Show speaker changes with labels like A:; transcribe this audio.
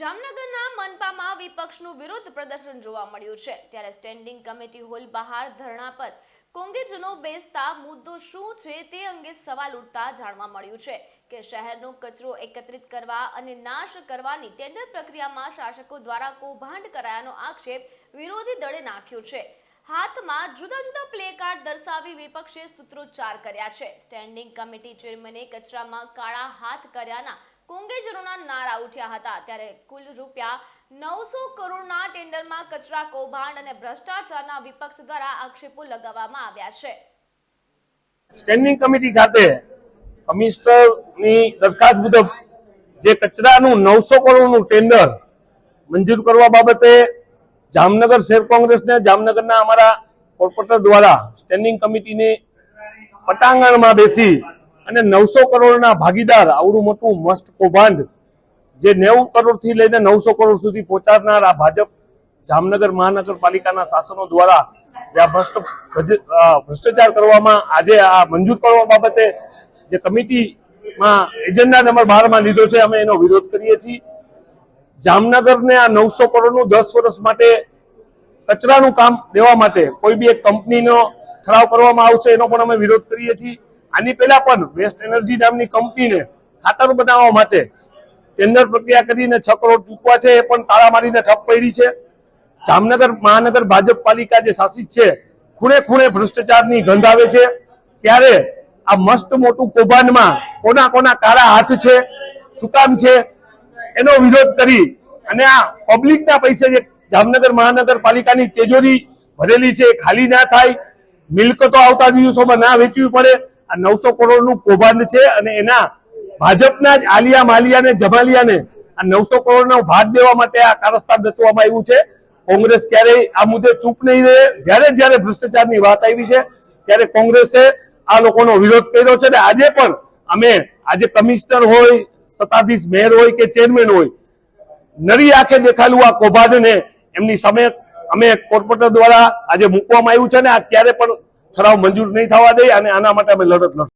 A: જામનગરના મનપામાં વિપક્ષનું વિરોધ પ્રદર્શન જોવા મળ્યું છે. ત્યારે સ્ટેન્ડિંગ કમિટી હોલ બહાર ધરણા પર કોંગ્રેસનો બેસતા મુદ્દો શું છે તે અંગે સવાલ ઉઠતા જાણવા મળ્યું છે કે શહેરનો કચરો એકત્રિત કરવા અને નાશ કરવાની ટેન્ડર પ્રક્રિયામાં શાસકો દ્વારા કૌભાંડ કરાયાનો આક્ષેપ વિરોધી દળે નાખ્યો છે. હાથમાં જુદા જુદા પ્લે કાર્ડ દર્શાવી વિપક્ષે સૂત્રોચ્ચાર કર્યા છે. સ્ટેન્ડિંગ કમિટી ચેરમેને કચરામાં કાળા હાથ કર્યાના કોંગ્રેસજનોના નારા ઉઠ્યા હતા. ત્યારે કુલ રૂપિયા નવસો કરોડના ટેન્ડરમાં કચરા, કૌભાંડ અને ભ્રષ્ટાચારના વિપક્ષ દ્વારા આક્ષેપો લગાવવામાં આવ્યા છે.
B: સ્ટેન્ડિંગ કમિટી ખાતે કમિશનરની દરખાસ્ત મુજબ જે કચરાનું નવસો કરોડનું ટેન્ડર મંજૂર કરવા બાબતે જામનગર શહેર કોંગ્રેસને, જામનગરના અમારા કોર્પોરેટર દ્વારા સ્ટેન્ડિંગ કમિટીની પટાંગણમાં બેસી અને નવસો કરોડના ભાગીદાર, આવડું મોટું, મસ્ત કૌભાંડ, જે નેવું કરોડથી લઈને નવસો કરોડ સુધી પહોંચાડનાર આ ભાજપ જામનગર મહાનગરપાલિકાના શાસનો દ્વારા જે આ ભ્રષ્ટ ભ્રષ્ટાચાર કરવામાં આજે આ મંજૂર કરવા બાબતે જે કમિટીમાં એજન્ડા નંબર બારમાં લીધો છે, અમે એનો વિરોધ કરીએ છીએ. જામનગરને આ નવસો કરોડનું દસ વર્ષ માટે કચરાનું કામ દેવા માટે કોઈ બી એક કંપનીનો ઠરાવ કરવામાં આવશે એનો પણ અમે વિરોધ કરીએ છીએ. આની પહેલા પણ વેસ્ટ એનર્જી નામની કંપનીને ખાતર બનાવવા માટે ટેન્ડર પ્રક્રિયા કરીને છ કરોડ ચૂકવા છે, એ પણ તાળા મારીને ઠપ પડી છે. જામનગર મહાનગર ભાજપ પાલિકા જે શાસિત છે, ખૂણે ખૂણે ભ્રષ્ટાચારની ગંધ આવે છે. ત્યારે આ મસ્ત મોટું કૌભાંડમાં કોના કોના કાળા હાથ છે, શું કામ છે, એનો વિરોધ કરી અને આ પબ્લિકના પૈસે જે જામનગર મહાનગરપાલિકાની તેજોરી ભરેલી છે ખાલી ના થાય. મિલકતો આવતા દિવસોમાં ના વેચવી પડે. આ નવસો કરોડનું કૌભાંડ છે અને એના ભાજપના જ આલિયા માલિયાને જમાલિયાને આ નવસો કરોડનો ભાગ દેવા માટે આ કારસ્તાન રચવામાં આવ્યું છે. કોંગ્રેસ ક્યારેય આ મુદ્દે ચૂપ નહીં રહે. જ્યારે જ્યારે ભ્રષ્ટાચારની વાત આવી છે, ત્યારે કોંગ્રેસે આ લોકોનો વિરોધ કર્યો છે અને આજે પણ અમે, આજે કમિશનર હોય, સત્તાધીશ મેયર હોય કે ચેરમેન હોય, નરી આંખે દેખાયેલું આ કૌભાંડને એમની સામે અમે કોર્પોરેટર દ્વારા આજે મૂકવામાં આવ્યું છે ને આ ક્યારે પણ ઠરાવ મંજૂર નહીં થવા દે અને આના માટે અમે લડત લડશું.